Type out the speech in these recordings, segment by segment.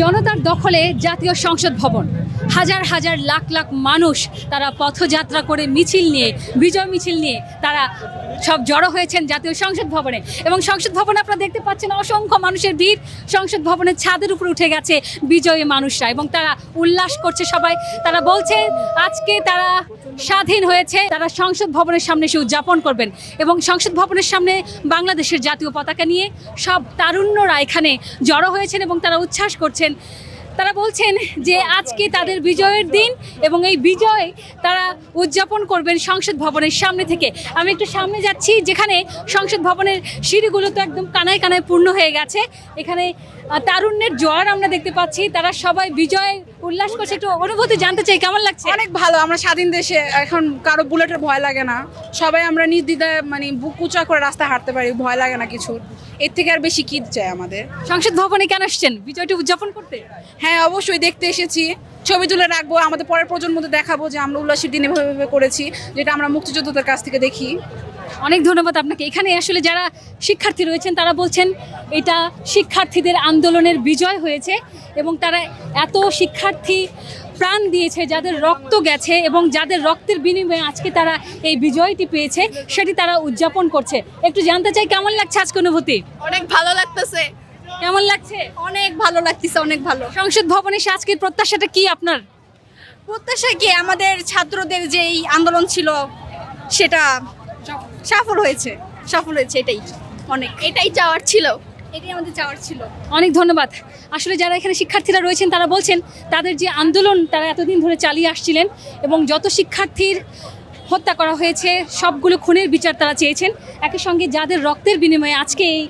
জনতার দখলে জাতীয় সংসদ ভবন। হাজার হাজার লাখ লাখ মানুষ তারা পথযাত্রা করে মিছিল নিয়ে, বিজয় মিছিল নিয়ে তারা সব জড়ো হয়েছেন জাতীয় সংসদ ভবনে। এবং সংসদ ভবনে আপনারা দেখতে পাচ্ছেন অসংখ্য মানুষের ভিড়। সংসদ ভবনের ছাদের উপর উঠে গেছে বিজয়ী মানুষরা এবং তারা উল্লাস করছে সবাই। তারা বলছে, আজকে তারা স্বাধীন হয়েছে। তারা সংসদ ভবনের সামনে এসে উদযাপন করবেন এবং সংসদ ভবনের সামনে বাংলাদেশের জাতীয় পতাকা নিয়ে সব তারুণ্যরা এখানে জড়ো হয়েছেন এবং তারা উচ্ছ্বাস করছেন। তারা বলছেন যে আজকে তাদের বিজয়ের দিন এবং এই বিজয় তারা উদযাপন করবেন সংসদ ভবনের সামনে থেকে। আমি একটু সামনে যাচ্ছি, যেখানে সংসদ ভবনের সিঁড়িগুলো তো একদম কানায় কানায় পূর্ণ হয়ে গেছে। এখানে তারুণ্যের জ্বর আমরা দেখতে পাচ্ছি। তারা সবাই বিজয় উল্লাস করছে একটু অনুভূতি জানতে চাই কেমন লাগছে? অনেক ভালো আমরা স্বাধীন দেশে এখন কারও বুলেটের ভয় লাগে না। সবাই আমরা নির্দ্বিধায় মানে বুক উঁচা করে রাস্তায় হাঁটতে পারি ভয় লাগে না কিছু। এর থেকে আর বেশি কি চাই আমাদের? সংসদ ভবনে কেন আসছেন বিজয়টি উদযাপন করতে? হ্যাঁ অবশ্যই দেখতে এসেছি। ছবি তুলে রাখব আমাদের পরের প্রজন্মতে দেখাবো যে আমরা উল্লাসের দিন এভাবে এভাবে করেছি যেটা আমরা মুক্তিযোদ্ধাদের কাছ থেকে দেখি। অনেক ধন্যবাদ আপনাকে। এখানে আসলে যারা শিক্ষার্থী রয়েছেন তারা বলছেন এটা শিক্ষার্থীদের আন্দোলনের বিজয় হয়েছে এবং তারা এত শিক্ষার্থী প্রাণ দিয়েছে যাদের রক্ত গেছে এবং যাদের রক্তের বিনিময়ে আজকে তারা এই বিজয়টি পেয়েছে সেটি তারা উদযাপন করছে। একটু জানতে চাই কেমন লাগছে আজকে অনুভূতি? অনেক ভালো লাগতেছে। কেমন লাগছে? অনেক ভালো লাগতেছে অনেক ভালো। সংসদ ভবনে এসে আজকের প্রত্যাশাটা কি আপনার? প্রত্যাশা কি? আমাদের ছাত্রদের যেই আন্দোলন ছিল সেটা সফল হয়েছে সফল হয়েছে এটাই অনেক। এটাই চাওয়ার ছিল। এটাই আমাদের চাওয়ার ছিল। অনেক ধন্যবাদ। আসলে যারা এখানে শিক্ষার্থীরা রয়েছেন তারা বলছেন তাদের যে আন্দোলন তারা এতদিন ধরে চালিয়ে আসছিলেন এবং যত শিক্ষার্থীর হত্যা করা হয়েছে সবগুলো খুনের বিচার তারা চেয়েছেন। একই সঙ্গে যাদের রক্তের বিনিময়ে আজকে এই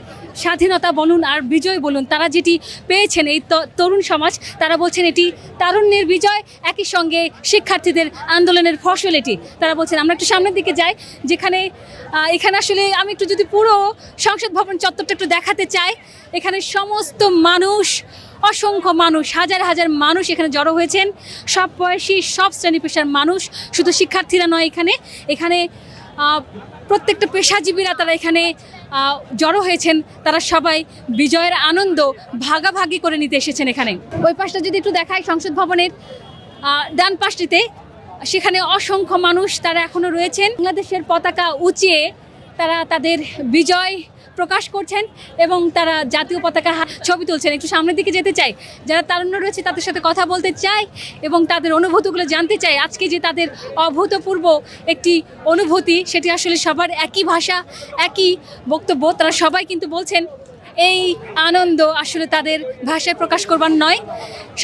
স্বাধীনতা বলুন আর বিজয় বলুন, তারা যেটি পেয়েছেন এই তরুণ সমাজ, তারা বলছেন এটি তারুণ্যের বিজয়, একই সঙ্গে শিক্ষার্থীদের আন্দোলনের ফসল এটি। তারা বলছেন, আমরা একটু সামনের দিকে যাই, যেখানে এখানে আসলে আমি একটু যদি পুরো সংসদ ভবন চত্বরটা একটু দেখাতে চাই, এখানে সমস্ত মানুষ, অসংখ্য মানুষ, হাজার হাজার মানুষ এখানে জড়ো হয়েছেন। সব বয়সী, সব শ্রেণি পেশার মানুষ, শুধু শিক্ষার্থীরা নয় এখানে। এখানে প্রত্যেকটা পেশাজীবীরা তারা এখানে জড়ো হয়েছেন, তারা সবাই বিজয়ের আনন্দ ভাগাভাগি করে নিতে এসেছেন এখানে। ওই পাশটা যদি একটু দেখায় সংসদ ভবনের ডান পাশটিতে, সেখানে অসংখ্য মানুষ তারা এখনও রয়েছেন। বাংলাদেশের পতাকা উঁচিয়ে তারা তাদের বিজয় প্রকাশ করছেন এবং তারা জাতীয় পতাকা ছবি তুলছেন। একটু সামনের দিকে যেতে চাই। যারা তারুণ্য রয়েছে, তাদের সাথে কথা বলতে চাই এবং তাদের অনুভূতিগুলো জানতে চাই। আজকে যে তাদের অভূতপূর্ব একটি অনুভূতি, সেটি আসলে সবার একই ভাষা, একই বক্তব্য তারা সবাই কিন্তু বলছেন, এই আনন্দ আসলে তাদের ভাষায় প্রকাশ করবার নয়।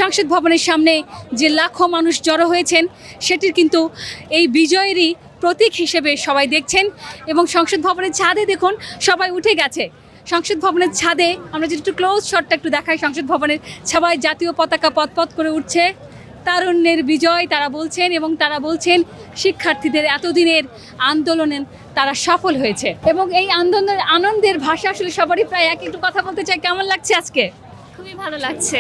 সংসদ ভবনের সামনে যে লাখো মানুষ জড়ো হয়েছেন, সেটির কিন্তু এই বিজয়েরই প্রতীক হিসেবে সবাই দেখছেন এবং সংসদ ভবনের ছাদে দেখুন সবাই উঠে গেছে। সংসদ ভবনের ছাদে আমরা যদি একটু ক্লোজ শটটা একটু দেখাই সংসদ ভবনের সবাই জাতীয় পতাকা পথপথ করে উঠছে। তারুণ্যের বিজয় তারা বলছেন এবং তারা বলছেন শিক্ষার্থীদের এতদিনের আন্দোলনে তারা সফল হয়েছে। এবং এই আন্দোলনের আনন্দের ভাষা আসলে সবারই প্রায় এক। একটু কথা বলতে চাই কেমন লাগছে আজকে? খুবই ভালো লাগছে।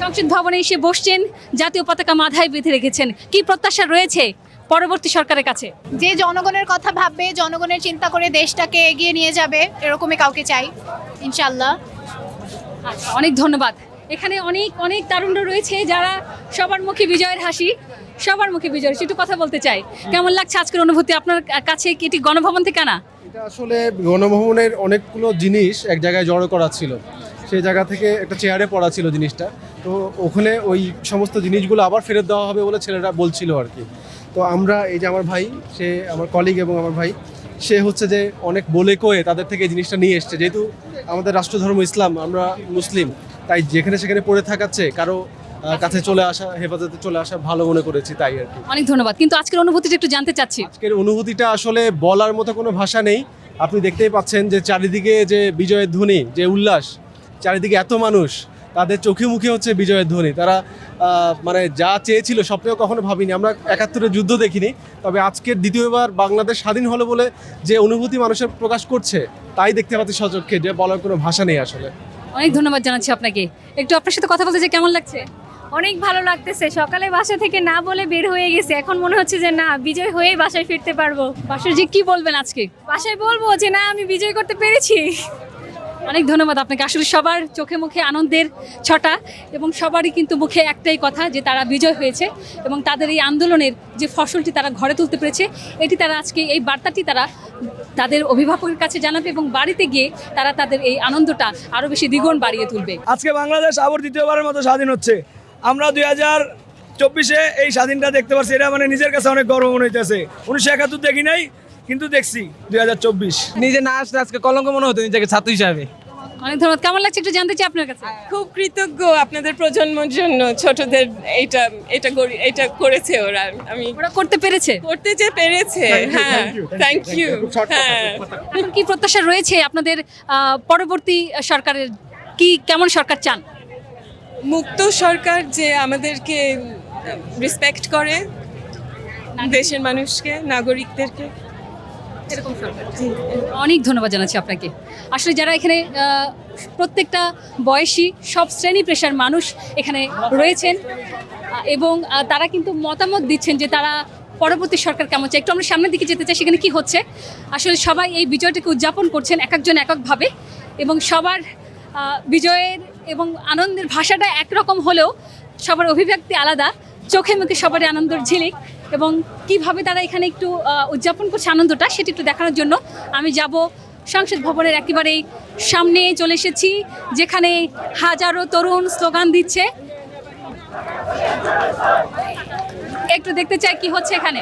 সংসদ ভবনে এসে বসছেন জাতীয় পতাকা মাথায় বেঁধে রেখেছেন। কি প্রত্যাশা রয়েছে? পরবর্তী সরকারের কাছে? যে জনগণের কথা ভাববে জনগণের চিন্তা করে দেশটাকে এগিয়ে নিয়ে যাবে এরকমই কাউকে চাই ইনশাল্লাহ আচ্ছা অনেক ধন্যবাদ। এখানে অনেক অনেক তারুণ্য রয়েছে যারা সবার মুখে বিজয়ের হাসি সবার মুখে বিজয়ের হাসি। একটু কথা বলতে চাই। কেমন লাগছে আজকের অনুভূতি? আপনার কাছে কি এটি গণভবন থেকে আনা? এটা আসলে গণভবনের অনেকগুলো জিনিস এক জায়গায় জড়ো করা ছিল। সেই জায়গা থেকে একটা চেয়ারে পড়া ছিল জিনিসটা। তো ওখানে ওই সমস্ত জিনিসগুলো আবার ফেরত দেওয়া হবে বলে ছেলেরা বলছিল আর কি। তো আমরা এই যে আমার ভাই সে আমার কলিগ এবং আমার ভাই সে হচ্ছে যে অনেক বলে কয়ে তাদের থেকে এই জিনিসটা নিয়ে এসছে। যেহেতু আমাদের রাষ্ট্রধর্ম ইসলাম আমরা মুসলিম তাই যেখানে সেখানে পড়ে থাকাচ্ছে কারও কাছে চলে আসা হেফাজতে চলে আসা ভালো মনে করেছি তাই আর কি। অনেক ধন্যবাদ। কিন্তু আজকের অনুভূতিটা একটু জানতে চাচ্ছি। আজকের অনুভূতিটা আসলে বলার মতো কোনো ভাষা নেই। আপনি দেখতেই পাচ্ছেন যে চারিদিকে যে বিজয়ের ধ্বনি যে উল্লাস চারিদিকে এত মানুষ তাদের চোখে মুখে হচ্ছে বিজয়ের ধ্বনি। তারা মানে যা চেয়েছিল স্বপ্নেও কখনো ভাবিনি। আমরা একাত্তরের যুদ্ধ দেখিনি, তবে আজকের দ্বিতীয়বার বাংলাদেশ স্বাধীন হলো বলে যে অনুভূতি মানুষের প্রকাশ করছে, তাই দেখতে পাচ্ছি সচক্ষে যে বলার কোনো ভাষা নেই আসলে। অনেক ধন্যবাদ জানাচ্ছি আপনাকে। একটু আপনার সাথে কথা বলতে যে কেমন লাগছে? অনেক ভালো লাগতেছে। সকালে বাসা থেকে না বলে বের হয়ে গেছে। এখন মনে হচ্ছে যে না, বিজয় হয়েই বাসায় ফিরতে পারব। বাসার যে কি বলবেন আজকে? বাসায় বলব যে না, আমি বিজয় করতে পেরেছি। অনেক ধন্যবাদ আপনাকে। আসলে সবার চোখে মুখে আনন্দের ছটা এবং সবারই কিন্তু মুখে একটাই কথা যে তারা বিজয় হয়েছে এবং তাদের এই আন্দোলনের যে ফসলটি তারা ঘরে তুলতে পেরেছে, এটি তারা আজকে এই বার্তাটি তারা তাদের অভিভাবকের কাছে জানাবে এবং বাড়িতে গিয়ে তারা তাদের এই আনন্দটা আরও বেশি দ্বিগুণ বাড়িয়ে তুলবে। আজকে বাংলাদেশ আবার দ্বিতীয়বারের মতো স্বাধীন হচ্ছে। আমরা দুই হাজার চব্বিশে এই স্বাধীনটা দেখতে পাচ্ছি এটা মানে নিজের কাছে অনেক গর্ব মনে হইতেছে। উনিশশো একাত্তর দেখি নাই কিন্তু দেখছি দুই হাজার চব্বিশ। নিজে না আসলে আজকে কলঙ্ক মনে হতো নিজেকে ছাত্র হিসাবে। অনেক ধন্যবাদ। কেমন লাগছে একটু জানতে চাই আপনার কাছে? খুব কৃতজ্ঞ আপনাদের প্রজন্মের জন্য ছোটদের এটা এটা করি- এটা করেছে ওরা। আমি ওরা করতে পেরেছে? করতে যে পেরেছে হ্যাঁ থ্যাংক ইউ হ্যাঁ। কি প্রত্যাশা রয়েছে আপনাদের আহ, পরবর্তী সরকারের? কি কেমন সরকার চান? মুক্ত সরকার যে আমাদেরকে রেসপেক্ট করে দেশের মানুষকে নাগরিকদেরকে। এরকম সরকার অনেক ধন্যবাদ জানাচ্ছি আপনাকে। আসলে যারা এখানে প্রত্যেকটা বয়সী সব শ্রেণি পেশার মানুষ এখানে রয়েছেন এবং তারা কিন্তু মতামত দিচ্ছেন যে তারা পরবর্তী সরকার কেমন চায়। একটু আমরা সামনের দিকে যেতে চাই সেখানে কি হচ্ছে? আসলে সবাই এই বিজয়টাকে উদযাপন করছেন এক একজন এককভাবে এবং সবার বিজয়ের এবং আনন্দের ভাষাটা একরকম হলেও সবার অভিব্যক্তি আলাদা চোখে মুখে সবারই আনন্দের ঝিলিক। এবং কীভাবে তারা এখানে একটু উদযাপন করছে আনন্দটা সেটি একটু দেখানোর জন্য আমি যাব সংসদ ভবনের একেবারেই সামনে চলে এসেছি, যেখানে হাজারো তরুণ স্লোগান দিচ্ছে। একটু দেখতে চাই কি হচ্ছে এখানে।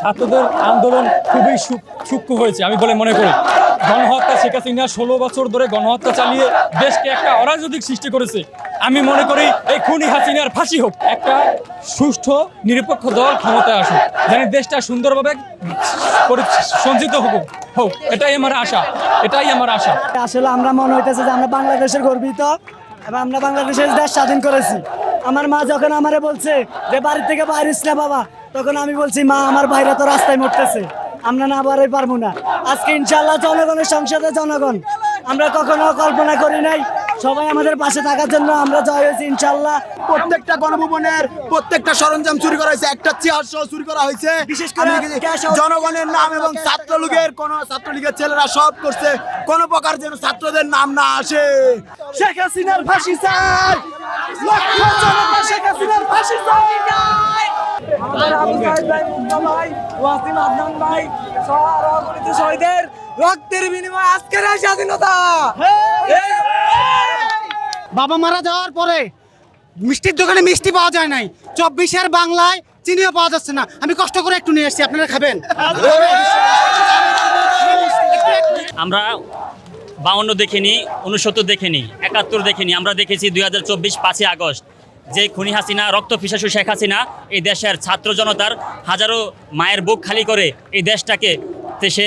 ছাত্রদের আন্দোলন খুবই সূক্ষ্ম হয়েছে, আমি বলে মনে করি। গণহত্যা শেখ হাসিনা ষোলো বছর ধরে গণহত্যা চালিয়ে দেশকে একটা অরাজনৈতিক সৃষ্টি করেছে। আমি মনে করি এই খুনি হাসিনার ফাঁসি হোক, একটা সুষ্ঠু, নিরপেক্ষ দল ক্ষমতায় আসুক, যেন দেশটা সুন্দরভাবে সঞ্চিত হোক হোক। এটাই আমার আশা, এটাই আমার আশা। আসলে আমরা মনে হইতেছে যে আমরা বাংলাদেশের গর্বিত। এবং আমরা বাংলাদেশের দেশ স্বাধীন করেছি। আমার মা যখন আমারে বলছে যে, বাড়ি থেকে বাইরিস না বাবা, তখন আমি বলছি, মা, আমার বাইরে তো রাস্তায় মরতেছে। আমরা না বাড়াই পারব না। আজকে ইনশাল্লাহ জনগণের সংসদে জনগণ। আমরা কখনো কল্পনা করি নাই সবাই আমাদের পাশে থাকার জন্য আমরা জয় হয়েছি ইনশাল্লাহ প্রত্যেকটা গণভবনের প্রত্যেকটা সরঞ্জাম চুরি করা হয়েছে একটা চেয়ার সহ চুরি করা হয়েছে। বিশেষ করে জনগণের নাম এবং ছাত্রলীগের কোন ছাত্রলীগের ছেলেরা সব করছে কোন প্রকার যেন ছাত্রদের নাম না আসে। শেখ হাসিনার ফাঁসি চাই! লক্ষ জনতা শেখ হাসিনার ফাঁসি চাই! আমাদের আবু সাইদ ভাই মুক্তা ভাই ওয়াসিম আদনান ভাই সহ আরও অগণিত শহীদের রক্তের বিনিময়ে আজকের স্বাধীনতা। বাবা মারা যাওয়ার পরে মিষ্টির দোকানে মিষ্টি পাওয়া যায় নাই। চব্বিশের বাংলায় চিনিও পাওয়া যাচ্ছে না। আমি কষ্ট করে একটু নিয়ে এসেছি আপনারা খাবেন। আমরা বাউন্ন দেখিনি উনসত্তর দেখিনি, একাত্তর দেখিনি। আমরা দেখেছি দুই হাজার চব্বিশ পাঁচই আগস্ট যে খুনি হাসিনা, রক্ত পিসাসু শেখ হাসিনা এই দেশের ছাত্র জনতার হাজারো মায়ের বুক খালি করে এই দেশটাকে সে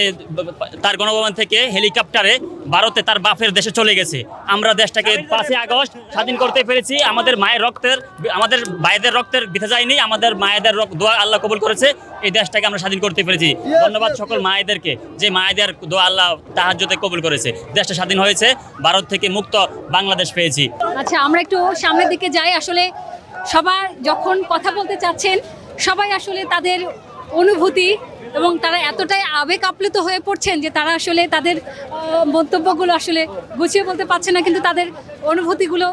তার গণভবন থেকে হেলিকপ্টারে ভারতে তার বাপের দেশে চলে গেছে। আমরা দেশটাকে পাঁচই আগস্ট স্বাধীন করতে পেরেছি। আমাদের মায়ের রক্তের, আমাদের ভাইদের রক্তের বিথে যায়নি। আমাদের মায়েদের দোয়া আল্লাহ কবুল করেছে। এই দেশটাকে আমরা স্বাধীন করতে পেরেছি। ধন্যবাদ সকল মায়েদেরকে যে মায়েদের দোয়া আল্লাহ তাহাজ্যতে কবুল করেছে। দেশটা স্বাধীন হয়েছে, ভারত থেকে মুক্ত বাংলাদেশ পেয়েছি। আচ্ছা আমরা একটু সামনের দিকে যাই। আসলে সবার যখন কথা বলতে চাচ্ছেন, সবাই আসলে তাদের অনুভূতি এবং তারা এতটাই আবেগ আপ্লুত হয়ে পড়ছেন যে তারা আসলে তাদের মন্তব্যগুলো আসলে গুছিয়ে বলতে পারছে না কিন্তু তাদের অনুভূতিগুলো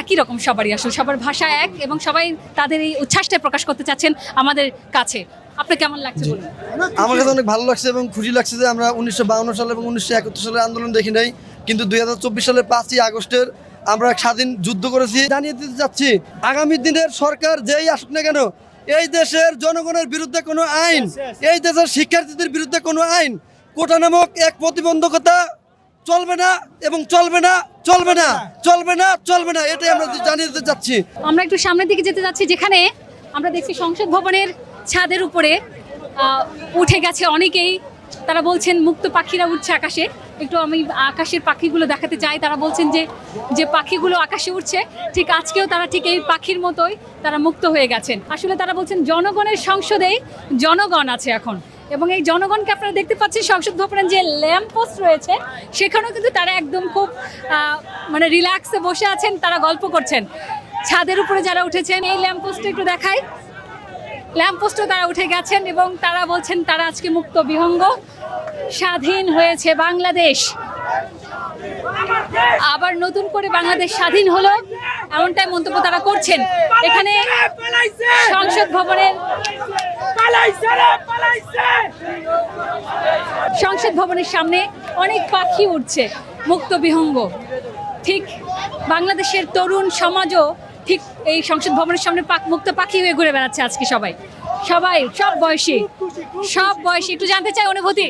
একই রকম সবারই আসলে সবার ভাষা এক এবং সবাই তাদের এই উচ্ছ্বাসটা প্রকাশ করতে চাচ্ছেন আমাদের কাছে। আপনার কেমন লাগছে বলুন? আমার কাছে অনেক ভালো লাগছে এবং খুশি লাগছে যে আমরা উনিশশো সালে এবং উনিশশো একাত্তর সালের আন্দোলন দেখি নাই কিন্তু দুই হাজার চব্বিশ সালের পাঁচই আগস্টের আমরা স্বাধীন যুদ্ধ করেছি। জানিয়ে দিতে চাচ্ছি আগামী দিনের সরকার যেই আসুক না কেন এই দেশের জনগণের বিরুদ্ধে কোনো আইন এই দেশের শিক্ষার্থীদের বিরুদ্ধে কোনো আইন কোটা নামক এক প্রতিবন্ধকতা চলবে না এবং চলবে না চলবে না চলবে না চলবে না এটাই আমরা জানিয়ে দিতে চাচ্ছি। আমরা একটু সামনের দিকে যেতে যাচ্ছি যেখানে আমরা দেখছি সংসদ ভবনের ছাদের উপরে উঠে গেছে অনেকেই তারা বলছেন মুক্ত পাখিরা উঠছে আকাশে। একটু আমি আকাশের পাখিগুলো দেখাতে চাই। তারা বলছেন যে যে পাখিগুলো আকাশে উঠছে ঠিক আজকেও তারা ঠিক এই পাখির মতোই তারা মুক্ত হয়ে গেছেন। আসলে তারা বলছেন জনগণের সংসদেই জনগণ আছে এখন। এবং এই জনগণকে আপনারা দেখতে পাচ্ছেন, সংসদ ভবনের যে ল্যাম্প পোস্ট রয়েছে, সেখানেও কিন্তু তারা একদম খুব মানে রিল্যাক্সে বসে আছেন, তারা গল্প করছেন। ছাদের উপরে যারা উঠেছেন, এই ল্যাম্প পোস্টে একটু দেখাই। ল্যাম্পপোস্টও তারা উঠে গেছেন এবং তারা বলছেন, তারা আজকে মুক্ত বিহঙ্গ। স্বাধীন হয়েছে বাংলাদেশ। আবার নতুন করে বাংলাদেশ স্বাধীন হলো, এমনটাই মন্তব্য তারা করছেন। এখানে সংসদ ভবনের সংসদ ভবনের সামনে অনেক পাখি উঠছে মুক্ত বিহঙ্গ। ঠিক বাংলাদেশের তরুণ সমাজও ঠিক এই সংসদ ভবনের সামনে মুক্ত পাখি হয়ে ঘুরে বেড়াচ্ছে আজকে সবাই। সবাই, সব বয়সী সব বয়সী। একটু জানতে চাই অনুভূতি?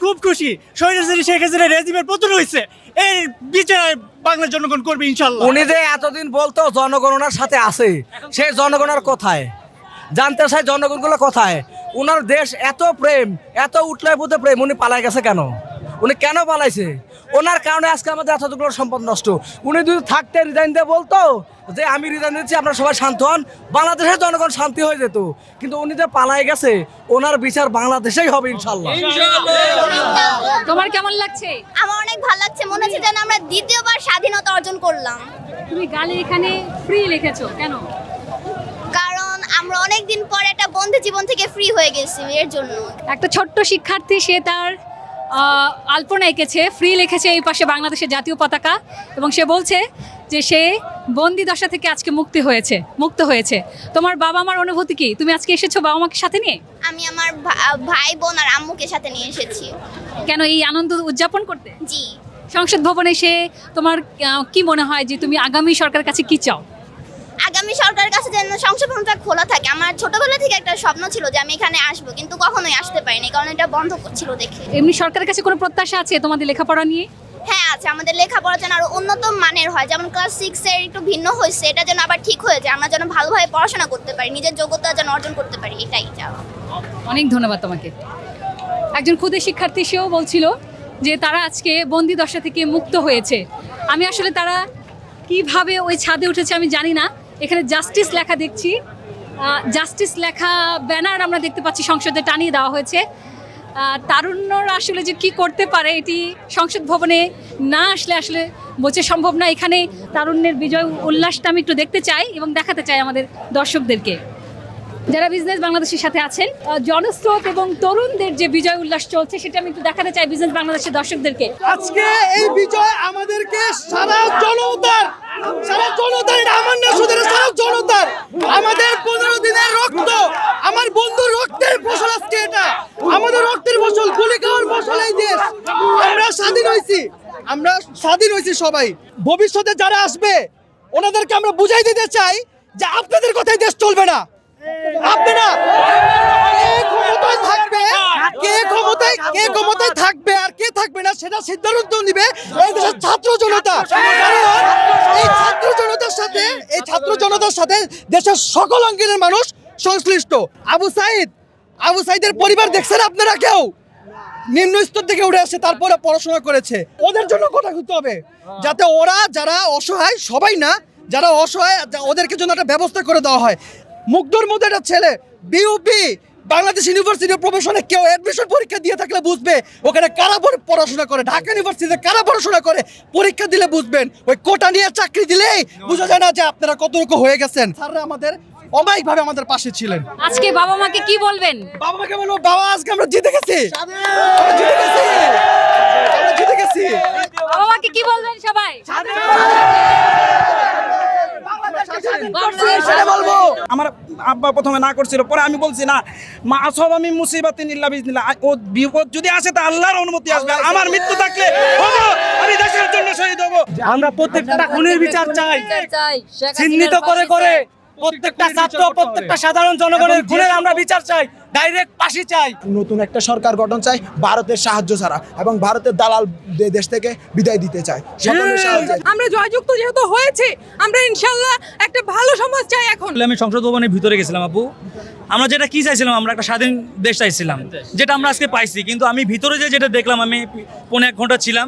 খুব খুশি। শহীদ শেখ হাসিনা রেজিমের পতন হয়েছে। এই বিচার বাংলার জনগণ করবে ইনশাল্লাহ উনি যে এতদিন বলতো জনগণনার সাথে আছে সেই জনগণার কোথায়। জানতে চাই জনগণগুলো কোথায়। উনার দেশ এত প্রেম, এত উঠলে পুঁতে প্রেম, উনি পালাই গেছে কেন? উনি কেন পালাইছে? ওনার কারণে আজকে আমাদের এতগুলো সম্পদ নষ্ট। উনি যদি থাকতে রিজাইন দিয়ে বলতো যে আমি রিজাইন দিচ্ছি আপনারা সবাই শান্ত হন। বাংলাদেশের জনগণ শান্তি হয়ে যেত। কিন্তু উনি যে পালাই গেছে ওনার বিচার বাংলাদেশেই হবে ইনশাল্লাহ তোমার কেমন লাগছে? আমার অনেক ভালো লাগছে। মনে হচ্ছে যেন আমরা দ্বিতীয়বার স্বাধীনতা অর্জন করলাম। তুমি গালে এখানে ফ্রি লিখেছো কেন? কারণ আমরা অনেক দিন পর একটা বন্ধু জীবন থেকে ফ্রি হয়ে গেছি এর জন্য। একটা ছোট্ট শিক্ষার্থী সে তার আলপনা এঁকেছে ফ্রি লিখেছে এই পাশে বাংলাদেশের জাতীয় পতাকা এবং সে বলছে যে সে বন্দি দশা থেকে আজকে মুক্তি হয়েছে মুক্ত হয়েছে। তোমার বাবা মার অনুভূতি কি? তুমি আজকে এসেছ বাবা মাকে সাথে নিয়ে? আমি আমার ভাই বোন আর আম্মুকে সাথে নিয়ে এসেছি। কেন এই আনন্দ উদযাপন করতে? জি। সংসদ ভবনে সে তোমার কি মনে হয় যে তুমি আগামী সরকারের কাছে কি চাও? আগামী সরকারের কাছে যেন সংসদ ভবনটা খোলা থাকে। আমার ছোটবেলা থেকে একটা স্বপ্ন ছিল যে আমি এখানে আসব কিন্তু কখনোই আসতে পারিনি কারণ এটা বন্ধ ছিল দেখে। এমনি সরকারের কাছে কোনো প্রত্যাশা আছে তোমাদের লেখাপড়া নিয়ে? হ্যাঁ আছে। আমাদের লেখাপড়া যেন আরও উন্নত মানের হয় যেমন ক্লাস সিক্স এর একটু ভিন্ন হয়েছে এটা যেন আবার ঠিক হয়ে যায়। আমরা যেন ভালোভাবে পড়াশোনা করতে পারি নিজের যোগ্যতা যেন অর্জন করতে পারি এটাই চাওয়া অনেক ধন্যবাদ তোমাকে। একজন ক্ষুদে শিক্ষার্থী সেও বলছিল যে তারা আজকে বন্দি দশা থেকে মুক্ত হয়েছে। আমি আসলে তারা কীভাবে ওই ছাদে উঠেছে আমি জানি না এখানে জাস্টিস লেখা দেখছি। জাস্টিস লেখা ব্যানার আমরা দেখতে পাচ্ছি, সংসদে টানিয়ে দেওয়া হয়েছে। তারুণ্যরা আসলে যে কি করতে পারে এটি সংসদ ভবনে না আসলে আসলে বোঝা সম্ভব না। এখানে তারুণ্যের বিজয় উল্লাসটা আমি একটু দেখতে চাই এবং দেখাতে চাই আমাদের দর্শকদেরকে। যারা বিজনেস বাংলাদেশের সাথে আছেন জনস্রোত এবং তরুণদের যে বিজয় উল্লাস চলছে সেটা আমি একটু দেখাতে চাই বিজনেস বাংলাদেশের দর্শকদেরকে। আজকে এই বিজয় আমাদেরকে সারা জনতার না শুধু সারা আমাদের পনেরো দিনের রক্ত, আমার বন্ধুর রক্তের আজকে আমাদের রক্তের আমরা স্বাধীন হয়েছি আমরা স্বাধীন হয়েছি সবাই। ভবিষ্যতে যারা আসবে, ওনাদেরকে আমরা বুঝাই দিতে চাই যে আপনাদের কথাই দেশ চলবে না। আপনারা কে ক্ষমতায় থাকবে? কে ক্ষমতায় কে ক্ষমতায় থাকবে আর কে থাকবে না সেটা সিদ্ধান্ত নিবে এই দেশের ছাত্র জনতা। এই ছাত্র জনতার সাথে এই ছাত্র জনতার সাথে দেশের সকল মানুষ সংশ্লিষ্ট। আবু সাইদ, আবু সাইদের পরিবার দেখছেন আপনারা কেউ? নিম্ন স্তর থেকে উঠে আসছে তারপরে পড়াশোনা করেছে। ওদের জন্য কথা খুঁজতে হবে। যাতে ওরা যারা অসহায়, সবাই না, যারা অসহায়, ওদেরকে জন্য একটা ব্যবস্থা করে দেওয়া হয়। মুগ্ধর মধ্যে একটা ছেলে বিউপি বাংলাদেশ ইউনিভার্সিটি প্রফেশনে কেউ অ্যাডমিশন পরীক্ষা দিয়ে থাকলে বুঝবে ওখানে কারা পড়ে- পড়াশোনা করে ঢাকা ইউনিভার্সিটিতে কারা পড়াশোনা করে পরীক্ষা দিলে বুঝবেন। ওই কোটা নিয়ে চাকরি দিলেই বোঝা যায় না যে আপনারা কতটুকু হয়ে গেছেন। স্যাররা আমাদের অমায়িকভাবে আমাদের পাশে ছিলেন। আজকে বাবা মাকে কি বলবেন? বাবা মাকে বলব বাবা আজকে আমরা জিতে গেছি। জিতে গেছি। আমরা জিতে গেছি। বাবা মাকে কি বলবেন সবাই সেটা বলব? আমার আব্বা প্রথমে না করছিল পরে আমি বলছি না মা আসব আমি মুসিবাতে নিল্লা বিজনিল্লা ও বিপদ যদি আসে তা আল্লাহর অনুমতি আসবে আমার মৃত্যু থাকলে হব আমি দেশের জন্য শহীদ হব। আমরা প্রত্যেকটা খুনের বিচার চাই। চিহ্নিত করে করে প্রত্যেকটা ছাত্র প্রত্যেকটা সাধারণ জনগণের খুনের আমরা বিচার চাই ডাইরেক্ট চাই। নতুন একটা সরকার গঠন চাই ভারতের সাহায্য ছাড়া এবং ভারতের দালাল দেশ থেকে বিদায় দিতে চাই। সকলের সাহায্য আমরা জয়যুক্ত যেহেতু হয়েছে আমরা ইনশাল্লাহ একটা ভালো সমাজ চাই এখন। আমি সংসদ ভবনের ভিতরে গেছিলাম আপু। আমরা যেটা কি চাইছিলাম আমরা একটা স্বাধীন দেশ চাইছিলাম যেটা আমরা আজকে পাইছি। কিন্তু আমি ভিতরে যে যেটা দেখলাম আমি পনেরো এক ঘণ্টা ছিলাম।